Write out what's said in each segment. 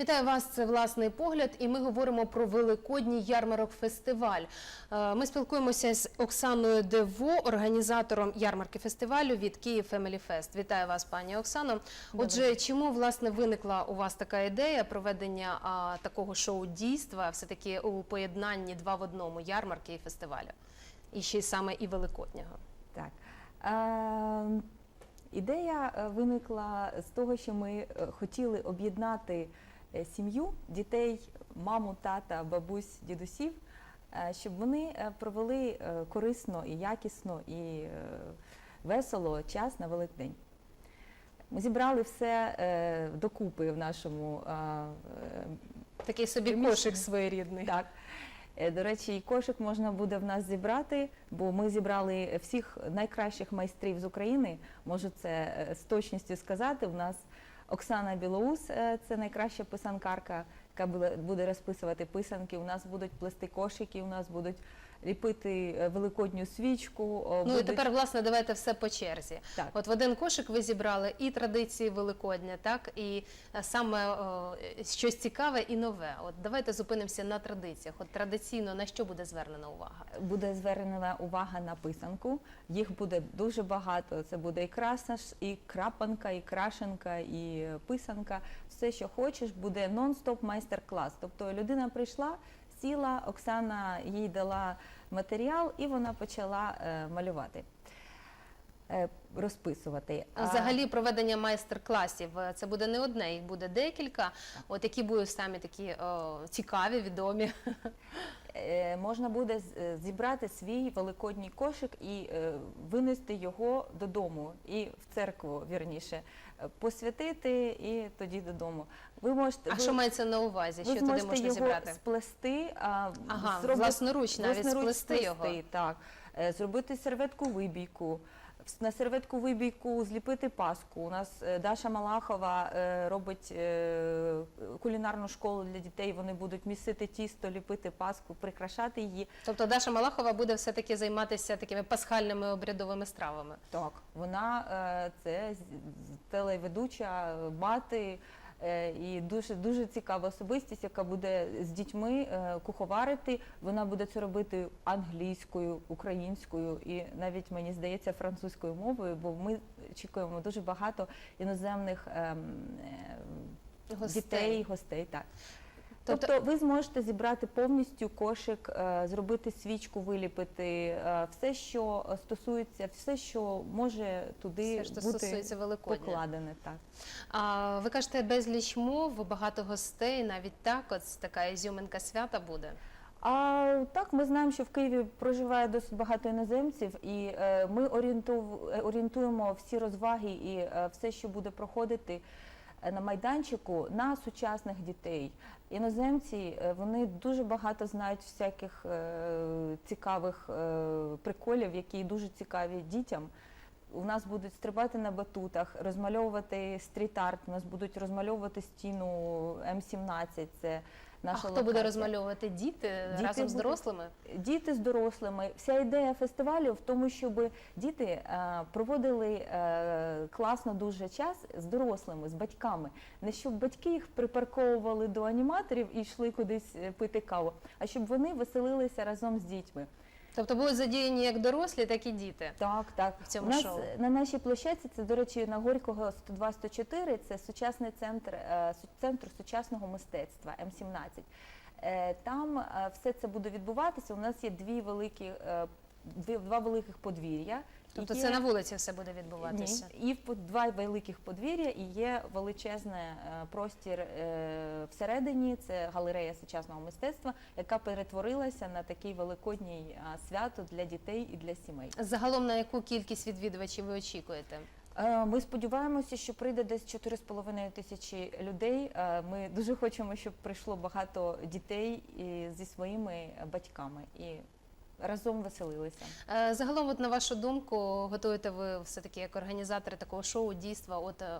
Вітаю вас. Це власний погляд, і ми говоримо про великодній ярмарок фестиваль. Е, Ми спілкуємося з Оксаною Дево, організатором ярмарки фестивалю від Київ Family Fest. Вітаю вас, пані Оксано. Отже, чому власне виникла у вас така ідея проведення а, такого шоу дійства, все таки у поєднанні два в одному ярмарки і фестивалю, і ще й саме і великоднього? Так. Е, ідея е, виникла з того, що ми е, хотіли об'єднати сім'ю, дітей, маму, тата, бабусь, дідусів, е, щоб вони е, провели е, корисно і якісно і е, весело час на Великдень. Ми зібрали все е, докупи в нашому е, е, Такий собі Приміщення. кошик своєрідний. так. Е, До речі, і кошик можна буде в нас зібрати, бо ми зібрали всіх найкращих майстрів з України. Можу це е, з точністю сказати. У нас Оксана Білоус, е, це найкраща писанкарка, яка буде- розписувати писанки. У нас будуть плести кошики, у нас будуть ліпити е, великодню свічку. о, Ну і тепер, власне, давайте все по черзі. Так. От в один кошик ви зібрали і традиції Великодня, так і е, саме о, щось цікаве і нове. От давайте зупинимося на традиціях. От традиційно на що буде звернена увага? буде звернена увага на писанку. Їх буде дуже багато. Це буде і красна, і крапанка, і крашенка, і писанка. Все, що хочеш, буде нон-стоп майстер-клас. Тобто людина прийшла, сіла, Оксана їй дала матеріал, і вона почала е, малювати, е, розписувати. Взагалі проведення майстер-класів е, це буде не одне, їх буде декілька. От які будуть самі такі о, цікаві, відомі. Можна буде зібрати свій великодній кошик і винести його додому, і в церкву, вірніше, посвятити і тоді додому. Ви можете А ви, що мається на увазі? Що туди можна його зібрати? сплести, а, Ага, зробити- власноруч навіть власноруч сплести його. Так, Е, зробити серветку вибійку. На серветку вибійку зліпити паску. У нас е, Даша Малахова е, робить е, кулінарну школу для дітей. Вони будуть місити тісто, ліпити паску, прикрашати її. Тобто Даша Малахова буде все таки займатися такими пасхальними обрядовими стравами. Так, вона це телеведуча мати і дуже дуже цікава особистість, яка буде з дітьми е, куховарити. Вона буде це робити англійською, українською і навіть мені здається французькою мовою, бо ми очікуємо дуже багато іноземних ем, е, Гостей. дітей, гостей. Так. Тобто- Тобто, ви зможете зібрати повністю кошик, е, зробити свічку, виліпити е, все, що стосується, все, що може туди Все, що бути стосується Великодня. покладене. Так. А ви кажете, безліч мов, багато гостей, навіть так, от така ізюминка свята буде. А так, ми знаємо, що в Києві проживає досить багато іноземців, і е, ми е, орієнтуємо всі розваги і е, все, що буде проходити на майданчику, на сучасних дітей. Іноземці е, вони дуже багато знають всяких е, цікавих е, приколів, які дуже цікаві дітям. У нас будуть стрибати на батутах, розмальовувати стріт-арт, у нас будуть розмальовувати стіну М17. Це наша а хто локація. буде розмальовувати діти, Діти разом з будуть. дорослими? Діти з дорослими. Вся ідея фестивалю в тому, щоб діти е, проводили е, класно дуже час з дорослими, з батьками. Не щоб батьки їх припарковували до аніматорів і йшли кудись е, пити каву, а щоб вони веселилися разом з дітьми. Тобто були задіяні як дорослі, так і діти. Так, так. В цьому У нас шоу. на нашій площадці, це, до речі, на Горького 102-104, це сучасний центр, е, центр сучасного мистецтва М17. Е, Там е, все це буде відбуватися. У нас є дві великі, два великих подвір'я. Тобто Є- це на вулиці все буде відбуватися. Ні, і в два великих подвір'я, і є величезний простір е, всередині. Це галерея сучасного мистецтва, яка перетворилася на такий великодній свято для дітей і для сімей. Загалом на яку кількість відвідувачів ви очікуєте? Е, Ми сподіваємося, що прийде десь 4,5 тисячі людей. Е, Ми дуже хочемо, щоб прийшло багато дітей зі своїми батьками і разом веселилися. Е, Загалом, от на вашу думку, готуєте ви все таки як організатори такого шоу дійства? От е,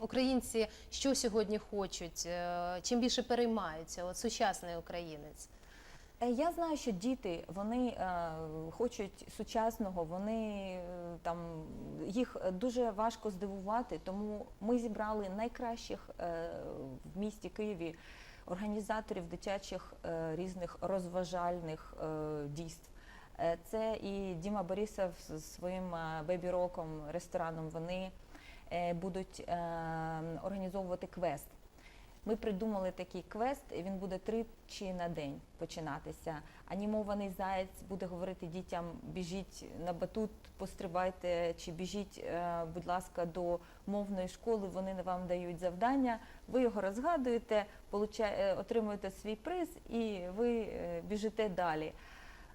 українці що сьогодні хочуть? Е, Чим більше переймаються? От сучасний українець. Е, Я знаю, що діти вони е, хочуть сучасного, вони е, там їх е, дуже важко здивувати. Тому ми зібрали найкращих е, в місті Києві організаторів дитячих е, різних розважальних е, дійств. Е, Це і Діма Борисов з своїм е, бебі-роком, рестораном. Вони е, будуть організовувати квест. Ми придумали такий квест, і він буде тричі на день починатися. Анімований заєць буде говорити дітям: біжіть на батут, пострибайте, чи біжіть, будь ласка, до мовної школи. Вони вам дають завдання. Ви його розгадуєте, отримуєте свій приз, і ви біжите далі.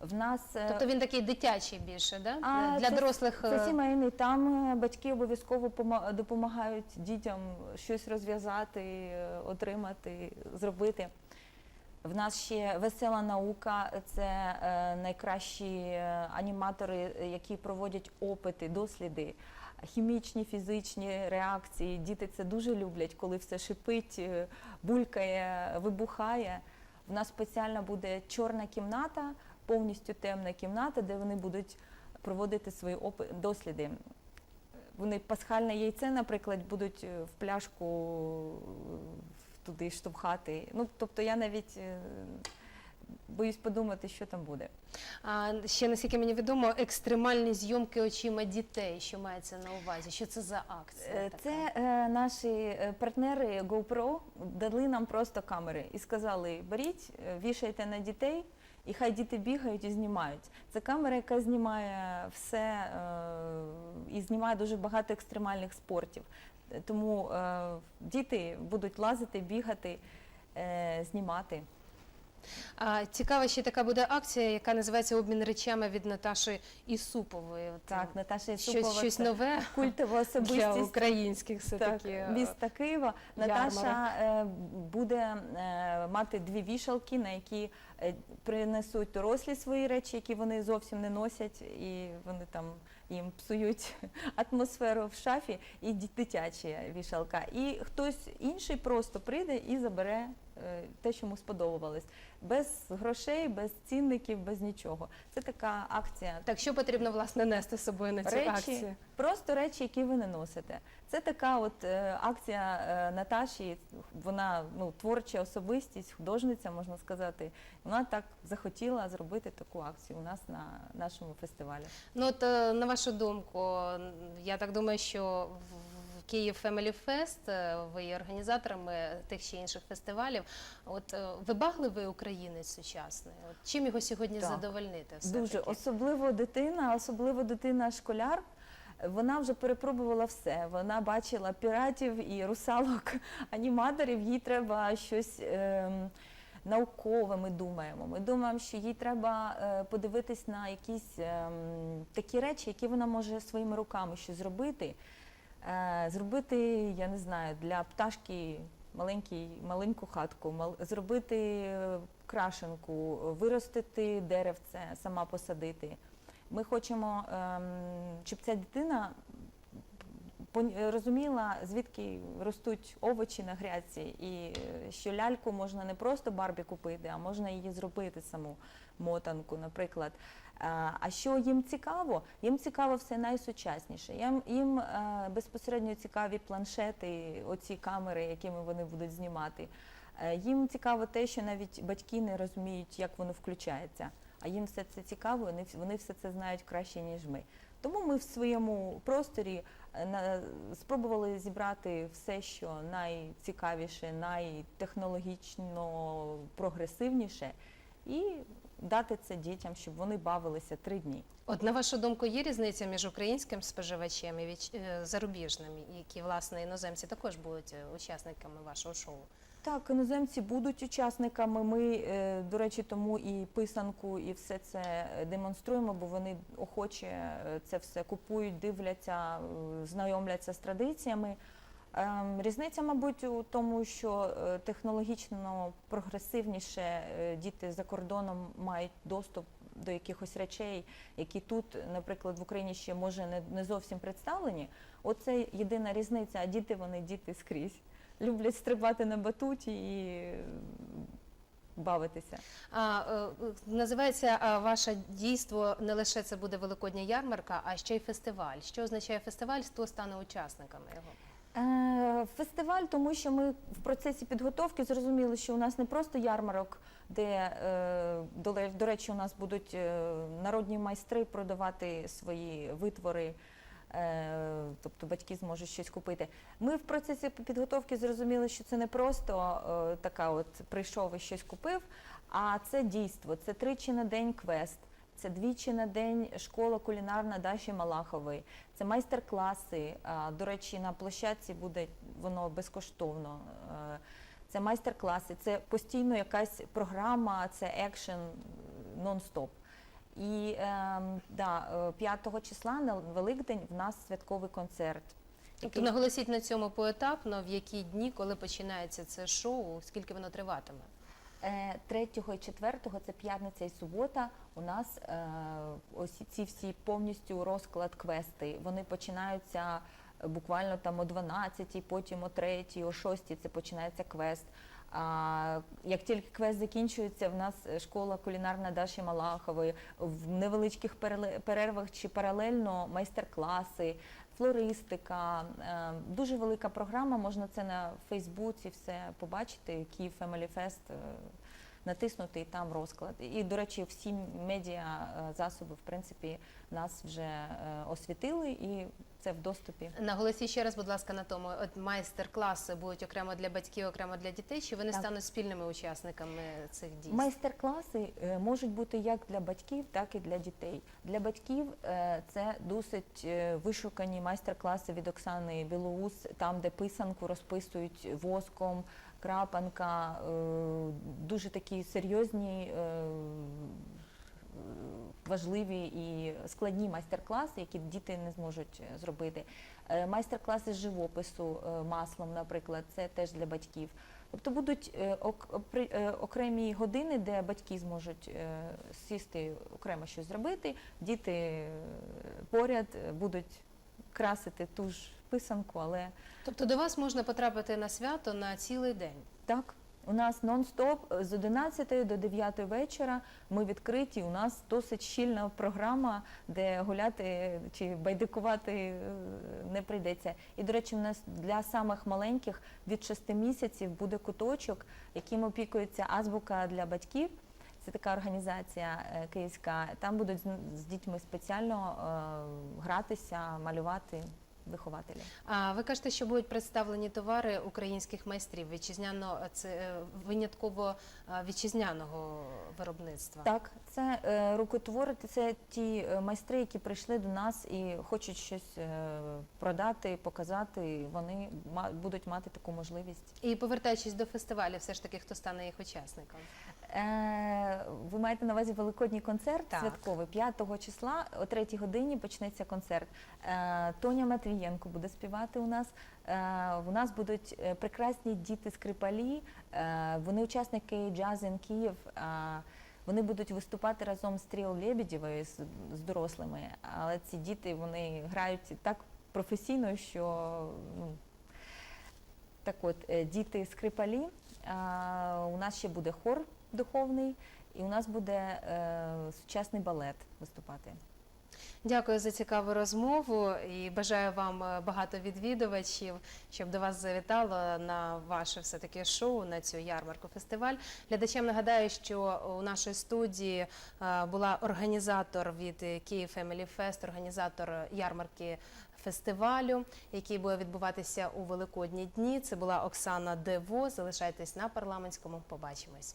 В нас е, Тобто він такий дитячий більше, да? А, для це- дорослих. це е, сімейний. Там е, батьки обов'язково допомагають дітям щось розв'язати, отримати, зробити. В нас ще весела наука це найкращі аніматори, які проводять опити, досліди, хімічні, фізичні реакції. Діти це дуже люблять, коли все шипить, булькає, вибухає. В нас спеціально буде чорна кімната, повністю темна кімната, де вони будуть проводити свої досліди. Вони пасхальне яйце, наприклад, будуть е, в пляшку е, туди штовхати. Ну, тобто я навіть е, боюсь подумати, що там буде. А ще наскільки мені відомо, екстремальні зйомки очима дітей. Що мається на увазі? Що це за акція? Це е, наші партнери GoPro дали нам просто камери і сказали: беріть, вішайте на дітей, і хай діти бігають і знімають. Це камера, яка знімає все е, і знімає дуже багато екстремальних спортів. Тому е, діти будуть лазити, бігати, е, знімати. А цікава ще така буде акція, яка називається обмін речами від Наташі Ісупової. От, Так, Наташа Ісупова щось це нове культова для особистість. українських все Так, таки. міста Києва. Наташа е, буде е, мати дві вішалки, на які е, принесуть дорослі свої речі, які вони зовсім не носять, і вони там їм псують атмосферу в шафі, і ді- дитяча вішалка. І хтось інший просто прийде і забере е, те, що йому сподобалось. Без грошей, без цінників, без нічого. Це така акція. Так, що потрібно власне нести з собою на цю Речі, акцію? Просто речі, які ви не носите. Це така от е, акція е, Наташі. Вона ну творча особистість, художниця, можна сказати. Вона так захотіла зробити таку акцію у нас на нашому фестивалі. Ну от е, на вашу думку, я так думаю, що в Київ Fest, е, ви є організаторами тих чи інших фестивалів. От е, вибагливий українець сучасний. От чим його сьогодні Так. задовольнити? Дуже все-таки? особливо дитина, особливо дитина школяр. Вона вже перепробувала все. Вона бачила піратів і русалок, аніматорів. Їй треба щось ем, наукове. Ми думаємо. Ми думаємо, що їй треба е, подивитись на якісь ем, такі речі, які вона може своїми руками щось зробити. Е, зробити, я не знаю, для пташки маленький, маленьку хатку, мал- зробити крашенку, виростити деревце, сама посадити. Ми хочемо, ем, щоб ця дитина розуміла, звідки ростуть овочі на грядці, і е, що ляльку можна не просто Барбі купити, а можна її зробити саму мотанку, наприклад. Е, А що їм цікаво? Їм цікаво все найсучасніше. Їм, е, безпосередньо цікаві планшети, оці камери, якими вони будуть знімати. Е, Їм цікаво те, що навіть батьки не розуміють, як воно включається. А їм все це цікаво, вони, все це знають краще, ніж ми. Тому ми в своєму просторі спробували зібрати все, що найцікавіше, найтехнологічно прогресивніше, і дати це дітям, щоб вони бавилися три дні. От на вашу думку, є різниця між українським споживачем і е, зарубіжним, які власне іноземці також будуть е, учасниками вашого шоу? Так, іноземці будуть учасниками. Ми, е, до речі, тому і писанку, і все це демонструємо, бо вони охоче це все купують, дивляться, знайомляться з традиціями. Ем, Різниця, мабуть, у тому, що е, технологічно прогресивніше е, діти за кордоном мають доступ до якихось речей, які тут, наприклад, в Україні ще може не, зовсім представлені. Оце єдина різниця, а діти вони діти скрізь люблять стрибати на батуті і бавитися. А, е, називається ваше дійство не лише це буде великодня ярмарка, а ще й фестиваль. Що означає фестиваль? Хто стане учасниками його? Е, Фестиваль, тому що ми в процесі підготовки зрозуміли, що у нас не просто ярмарок, де, е, до речі, у нас будуть е, народні майстри продавати свої витвори, тобто батьки зможуть щось купити. Ми в процесі підготовки зрозуміли, що це не просто така от прийшов і щось купив, а це дійство, це тричі на день квест. Це двічі на день школа кулінарна Даші Малахової. Це майстер-класи. До речі, на площадці буде воно безкоштовно. Е, Це майстер-класи, це постійно якась програма, це екшен нон-стоп. І ем, да, е, 5 числа на Великдень в нас святковий концерт. Тобто наголосіть на цьому поетапно, в які дні, коли починається це шоу, скільки воно триватиме? Е, 3 і 4 це п'ятниця і субота. У нас е, ось ці всі повністю розклад квести. Вони починаються е, буквально там о 12, потім о 3, о 6 це починається квест. А як тільки квест закінчується, в нас е, школа кулінарна Даші Малахової в невеличких перервах чи паралельно майстер-класи, флористика. Е, Дуже велика програма. Можна це на Фейсбуці все побачити. Київ Family Fest, натиснути і там розклад. І, до речі, всі медіа е, засоби, в принципі, нас вже е, освітили, і це в доступі. Наголосіть ще раз, будь ласка, на тому. От майстер-класи будуть окремо для батьків, окремо для дітей, чи вони Так. стануть спільними учасниками цих дій? Майстер-класи е, можуть бути як для батьків, так і для дітей. Для батьків це досить вишукані майстер-класи від Оксани Білоус, там, де писанку розписують воском, крапанка, е, дуже такі серйозні. е, Важливі і складні майстер-класи, які діти не зможуть е, зробити. Майстер-класи з живопису маслом, наприклад, це теж для батьків. Тобто будуть окремі години, де батьки зможуть сісти окремо щось зробити, діти поряд будуть красити ту ж писанку, але Тобто до вас можна потрапити на свято на цілий день. так. У нас нон-стоп з 11 до 9 вечора. Ми відкриті. У нас досить щільна програма, де гуляти чи байдикувати е, не прийдеться. І, до речі, у нас для самих маленьких від 6 місяців буде куточок, яким опікується азбука для батьків. Це така організація е, київська. Там будуть з- з дітьми спеціально е, гратися, малювати вихователі. А ви кажете, що будуть представлені товари українських майстрів вітчизняно це е, винятково е, вітчизняного виробництва. Так, це е, рукотвори, це ті е, майстри, які прийшли до нас і хочуть щось е, продати, показати. Вони ма- будуть мати таку можливість. І повертаючись до фестивалю, все ж таки, хто стане їх учасником? Е, ви маєте на увазі великодній концерт Так. святковий 5 числа о 3 годині почнеться концерт. Е, Тоня Матвієнко буде співати у нас. Е, у нас будуть е, прекрасні діти скрипалі. Е, вони учасники in Київ. Е, вони будуть виступати разом з Тріо Лебедєвою, з, дорослими, але ці діти вони грають так професійно, що ну, так от, е, діти скрипалі. У нас ще буде хор духовний, і у нас буде е, сучасний балет виступати. Дякую за цікаву розмову і бажаю вам е, багато відвідувачів, щоб до вас завітало на ваше все таки шоу на цю ярмарку фестиваль. Глядачам нагадаю, що у нашій студії е, була організатор від Київ Family Fest, організатор ярмарки фестивалю, який буде відбуватися у великодні дні. Це була Оксана Дево. Залишайтесь на парламентському. Побачимось.